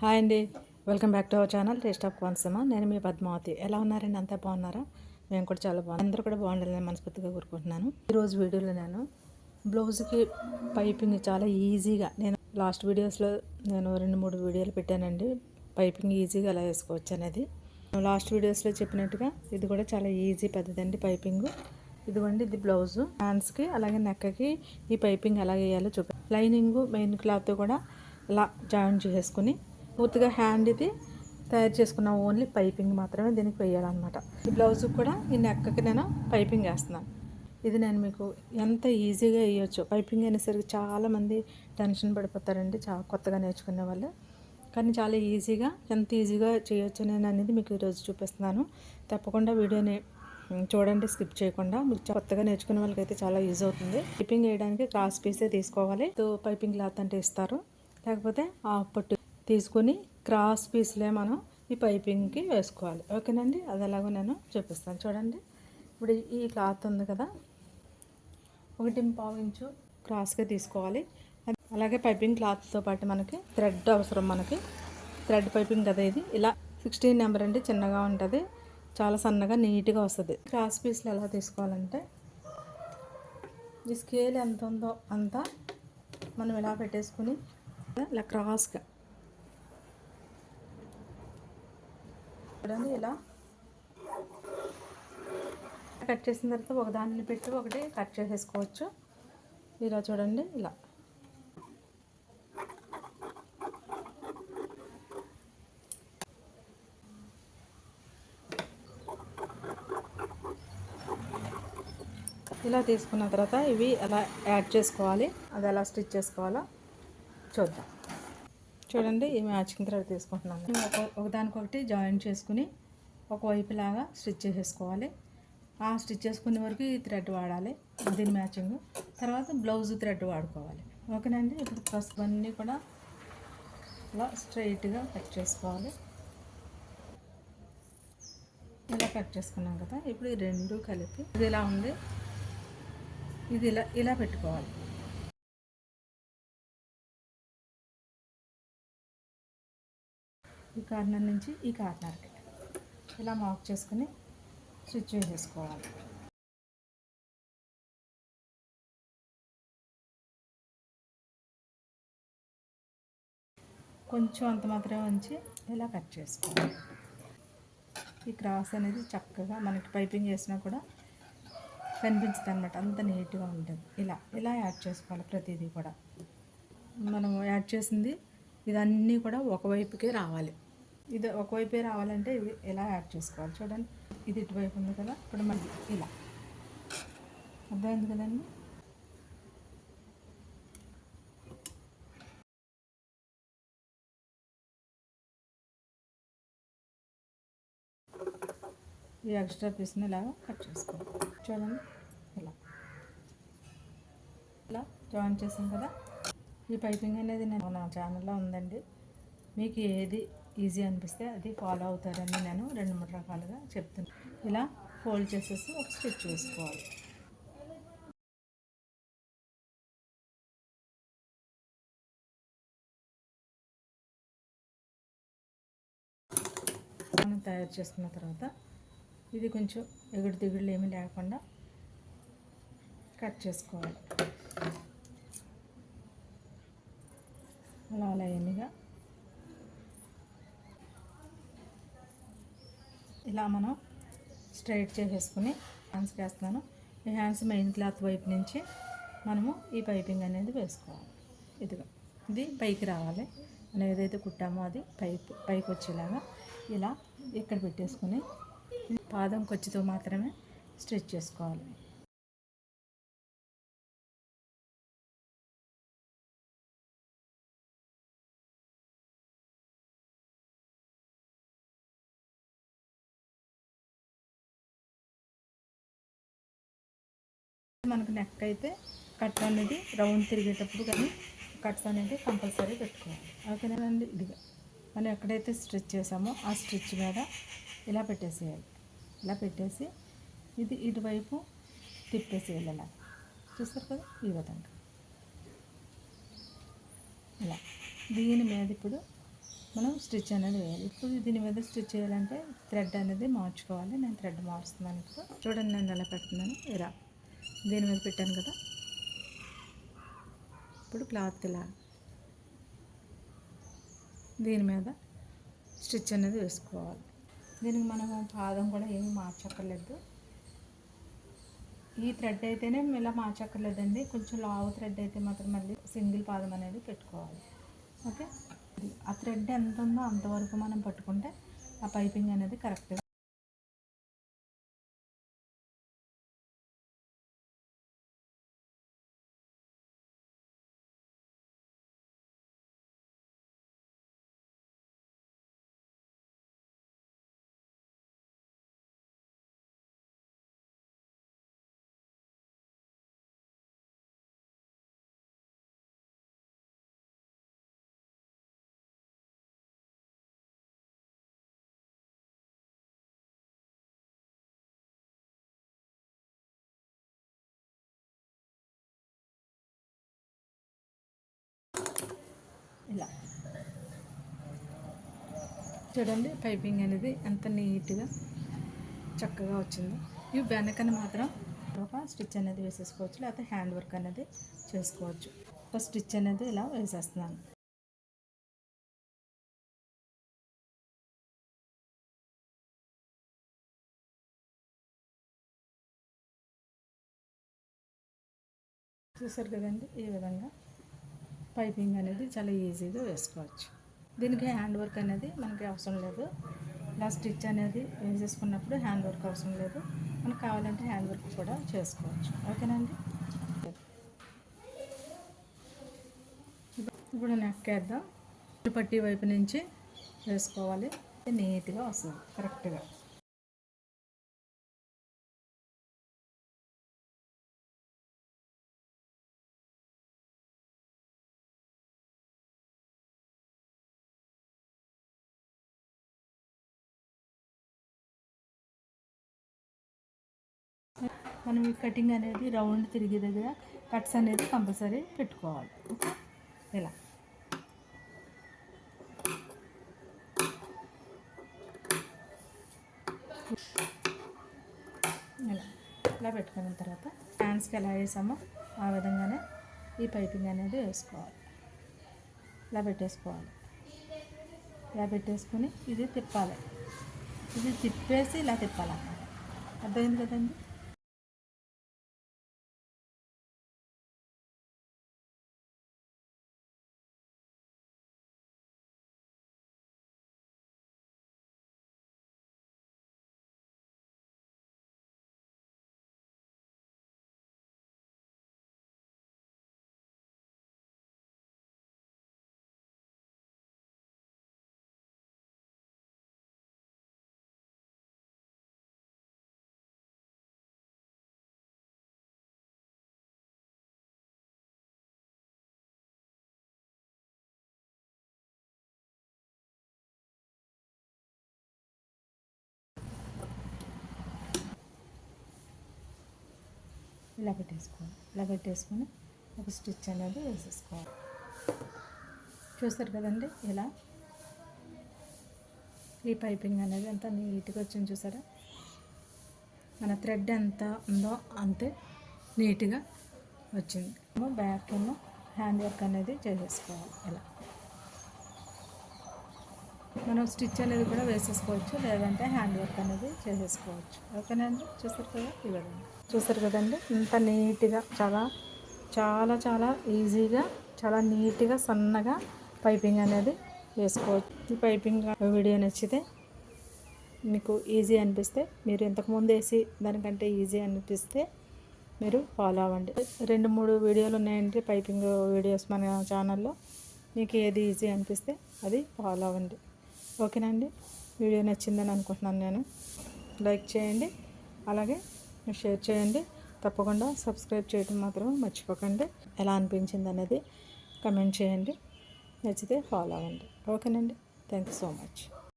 Hi అండి. Welcome back to our channel taste of Konaseema. నేను మీ పద్మావతి. ఎలా ఉన్నారండి అంతా బాగున్నారా? మేము కూడా చాలా బాగున్నాం. అందరూ కూడా బాగుండాలని మనస్ఫూర్తిగా కోరుకుంటున్నాను. ఈరోజు వీడియోలో నేను బ్లౌజ్కి పైపింగ్ చాలా ఈజీగా నేను లాస్ట్ వీడియోస్లో నేను రెండు మూడు వీడియోలు పెట్టానండి. పైపింగ్ ఈజీగా ఎలా వేసుకోవచ్చు అనేది. లాస్ట్ వీడియోస్లో చెప్పినట్టుగా ఇది కూడా చాలా ఈజీ పద్ధతి అండి పైపింగ్. ఇదిగోండి ఇది బ్లౌజు. హ్యాండ్స్కి అలాగే నెక్కకి ఈ పైపింగ్ ఎలా వేయాలో చూపి లైనింగ్ మెయిన్ క్లాత్ కూడా ఇలా జాయిన్ చేసుకుని పూర్తిగా హ్యాండ్ ఇది తయారు చేసుకున్న ఓన్లీ పైపింగ్ మాత్రమే దీనికి వేయాలన్నమాట. ఈ బ్లౌజ్ కూడా ఈ నెక్కకి నేను పైపింగ్ వేస్తున్నాను. ఇది నేను మీకు ఎంత ఈజీగా వేయొచ్చు. పైపింగ్ అనేసరికి చాలామంది టెన్షన్ పడిపోతారండి చా కొత్తగా నేర్చుకునే వాళ్ళు. కానీ చాలా ఈజీగా ఎంత ఈజీగా చేయొచ్చు నేను అనేది మీకు ఈరోజు చూపిస్తున్నాను. తప్పకుండా వీడియోని చూడండి స్కిప్ చేయకుండా. మీకు కొత్తగా నేర్చుకునే వాళ్ళకైతే చాలా యూజ్ అవుతుంది. పైపింగ్ వేయడానికి క్రాస్ పీసే తీసుకోవాలి. పైపింగ్ క్లాత్ అంటే ఇస్తారు. లేకపోతే ఆ పట్టు తీసుకుని క్రాస్ పీస్లే మనం ఈ పైపింగ్కి వేసుకోవాలి. ఓకేనండి? అది ఎలాగో నేను చూపిస్తాను. చూడండి. ఇప్పుడు ఈ క్లాత్ ఉంది కదా. ఒకటి పావు ఇంచు క్రాస్గా తీసుకోవాలి. అలాగే పైపింగ్ క్లాత్తో పాటు మనకి థ్రెడ్ అవసరం మనకి. థ్రెడ్ పైపింగ్ కదా ఇది. ఇలా సిక్స్టీన్ నెంబర్ అండి. చిన్నగా ఉంటుంది. చాలా సన్నగా నీట్గా వస్తుంది. క్రాస్ పీస్లు ఎలా తీసుకోవాలంటే ఈ స్కేల్ ఎంత ఉందో అంతా మనం ఇలా పెట్టేసుకుని ఇలా క్రాస్గా చూడండి ఇలా కట్ చేసిన తర్వాత ఒక దాన్ని పెట్టి ఒకటి కట్ చేసేసుకోవచ్చు. ఇలా చూడండి ఇలా. ఇలా తీసుకున్న తర్వాత ఇవి ఎలా యాడ్ చేసుకోవాలి? అది ఎలా స్టిచ్ చేసుకోవాలో చూద్దాం. చూడండి ఈ మ్యాచింగ్ థ్రెడ్ తీసుకుంటున్నాను. ఒక ఒకదానికొకటి జాయిన్ చేసుకుని ఒకవైపులాగా స్టిచ్ చేసేసుకోవాలి. ఆ స్టిచ్ చేసుకునే వరకు ఈ థ్రెడ్ వాడాలి దీని మ్యాచింగ్. తర్వాత బ్లౌజ్ థ్రెడ్ వాడుకోవాలి. ఓకేనండి ఇప్పుడు పసుపు అన్నీ కూడా ఇలా స్ట్రైట్గా కట్ చేసుకోవాలి. ఇలా కట్ చేసుకున్నాం కదా ఇప్పుడు ఈ రెండు కలిపి ఇది ఇలా ఉంది. ఇది ఇలా ఇలా పెట్టుకోవాలి. ఈ కార్నర్ నుంచి ఈ కార్నర్కి. ఇలా మార్క్ చేసుకుని స్టిచ్ చేసుకోవాలి. కొంచెం అంత మాత్రమే ఉంచి ఇలా కట్ చేసుకోవాలి. ఈ క్రాస్ అనేది చక్కగా మనకి పైపింగ్ చేసినా కూడా కనిపించదు అనమాట అంత నీట్గా ఉంటుంది. ఇలా ఇలా యాడ్ చేసుకోవాలి ప్రతిదీ కూడా. మనం యాడ్ చేసింది ఇదన్నీ కూడా ఒకవైపుకే రావాలి. ఇది ఒకవైపే రావాలంటే ఇవి ఎలా యాడ్ చేసుకోవాలి? చూడండి. ఇది ఇటువైపు ఉంది కదా. ఇప్పుడు మళ్ళీ ఇలా. అర్థమైంది కదండి? ఈ ఎక్స్ట్రా పీస్ని ఇలాగా కట్ చేసుకోవాలి. చూడండి. ఇలా. ఇలా జాయిన్ చేసాం కదా. ఈ పైపింగ్ అనేది నేను నా ఛానల్లో ఉందండి. మీకు ఏది ఈజీ అనిపిస్తే అది ఫాలో అవుతారని నేను రెండు మూడు రకాలుగా చెప్తున్నాను ఇలా ఫోల్డ్ చేసేసి ఒక స్టిచ్ వేసుకోవాలి మనం తయారు చేసుకున్న తర్వాత ఇది కొంచెం ఎగుడు దిగుడులు ఏమీ లేకుండా కట్ చేసుకోవాలి. అలా లైన్గా ఇలా మనం స్ట్రైట్ చేసేసుకుని హ్యాండ్స్ వేస్తున్నాను. ఈ హ్యాండ్స్ మెయిన్ క్లాత్ వైపు నుంచి మనము ఈ పైపింగ్ అనేది వేసుకోవాలి. ఇదిగా ఇది పైకి రావాలి. మనం ఏదైతే కుట్టామో అది పైపు పైకి వచ్చేలాగా ఇలా ఇక్కడ పెట్టేసుకుని పాదం కొచ్చితో మాత్రమే స్ట్రెచ్ చేసుకోవాలి. మనకు నెక్ అయితే కట్ అనేది రౌండ్ తిరిగేటప్పుడు కానీ కట్స్ అనేది కంపల్సరీ పెట్టుకోవాలి. ఓకేనండి ఇదిగా మనం ఎక్కడైతే స్ట్రిచ్ చేసామో ఆ స్టిచ్ మీద ఇలా పెట్టేసేయాలి. ఇలా పెట్టేసి ఇది ఇటువైపు తిప్పేసేయాలి అలా. చూస్తారు కదా? ఈ విధంగా. ఇలా. దీని మీద ఇప్పుడు మనం స్టిచ్ అనేది వేయాలి. ఇప్పుడు దీని మీద స్టిచ్ చేయాలంటే థ్రెడ్ అనేది మార్చుకోవాలి. నేను థ్రెడ్ మార్చుతున్నాను ఇప్పుడు. చూడండి నేను ఎలా పెడుతున్నాను. ఇలా. దీని మీద పెట్టాను కదా? ఇప్పుడు క్లాత్ ఇలా దీని మీద? స్టిచ్ అనేది వేసుకోవాలి. దీనికి మనము పాదం కూడా ఏమి మార్చక్కర్లేదు. ఈ థ్రెడ్ అయితేనే ఇలా మార్చక్కర్లేదండి. కొంచెం లావు థ్రెడ్ అయితే మాత్రం మళ్ళీ సింగిల్ పాదం అనేది పెట్టుకోవాలి. ఓకే? ఆ థ్రెడ్ ఎంత ఉందో అంతవరకు మనం పట్టుకుంటే ఆ పైపింగ్ అనేది కరెక్ట్గా చూడండి పైపింగ్ అనేది ఎంత నీట్గా చక్కగా వచ్చిందో. ఈ వెనకన మాత్రం ఒక స్టిచ్ అనేది వేసేసుకోవచ్చు లేకపోతే హ్యాండ్ వర్క్ అనేది చేసుకోవచ్చు. ఒక స్టిచ్ అనేది ఇలా వేసేస్తున్నాను. చూసారు కదండి ఈ విధంగా పైపింగ్ అనేది చాలా ఈజీగా వేసుకోవచ్చు. దీనికి హ్యాండ్ వర్క్ అనేది మనకి అవసరం లేదు. ఇలా స్టిచ్ అనేది వేసేసుకున్నప్పుడు హ్యాండ్ వర్క్ అవసరం లేదు. మనకు కావాలంటే హ్యాండ్ వర్క్ కూడా చేసుకోవచ్చు. ఓకేనండి? ఇప్పుడు నెక్ వేద్దాం. పట్టి వైపు నుంచి వేసుకోవాలి. నీట్గా వస్తుంది. కరెక్ట్గా. మనం ఈ కటింగ్ అనేది రౌండ్ తిరిగే దగ్గర కట్స్ అనేది కంపల్సరీ పెట్టుకోవాలి. ఇలా ఇలా ఇలా పెట్టుకున్న తర్వాత హ్యాండ్స్కి ఎలా వేసామో ఆ విధంగానే ఈ పైపింగ్ అనేది వేసుకోవాలి. ఇలా పెట్టేసుకోవాలి. ఇలా పెట్టేసుకొని ఇది తిప్పాలి. ఇది తిప్పేసి ఇలా తిప్పాలన్నమాట. అర్థమైంది కదండి? ఇలా పెట్టేసుకోవాలి ఇలా ఒక స్టిచ్ అనేది వేసేసుకోవాలి. చూస్తారు కదండి ఇలా. ఈ పైపింగ్ అనేది ఎంత నీట్గా వచ్చింది చూసారా? మన థ్రెడ్ ఎంత ఉందో అంతే నీట్గా వచ్చింది. బ్యాక్ ఏమో హ్యాండ్ వర్క్ అనేది చేసేసుకోవాలి ఇలా. మనం స్టిచ్ అనేది కూడా వేసేసుకోవచ్చు లేదంటే హ్యాండ్ వర్క్ అనేది చేసేసుకోవచ్చు. ఓకేనండి చూసారు కదా? ఈ చూసారు కదండి? ఇంత నీట్గా చాలా చాలా చాలా ఈజీగా చాలా నీట్గా సన్నగా పైపింగ్ అనేది వేసుకోవచ్చు. ఈ పైపింగ్ వీడియో నచ్చితే మీకు ఈజీ అనిపిస్తే మీరు ఇంతకుముందు వేసి దానికంటే ఈజీ అనిపిస్తే మీరు ఫాలో అవ్వండి. రెండు మూడు వీడియోలు ఉన్నాయండి పైపింగ్ వీడియోస్ మన ఛానల్లో. మీకు ఏది ఈజీ అనిపిస్తే అది ఫాలో అవ్వండి. ఓకేనండి వీడియో నచ్చిందని అనుకుంటున్నాను నేను. లైక్ చేయండి. అలాగే షేర్ చేయండి. తప్పకుండా సబ్స్క్రైబ్ చేయడం మాత్రం మర్చిపోకండి. ఎలా అనిపించింది అనేది కమెంట్ చేయండి. నచ్చితే ఫాలో అవ్వండి. ఓకేనండి. Thank you so much.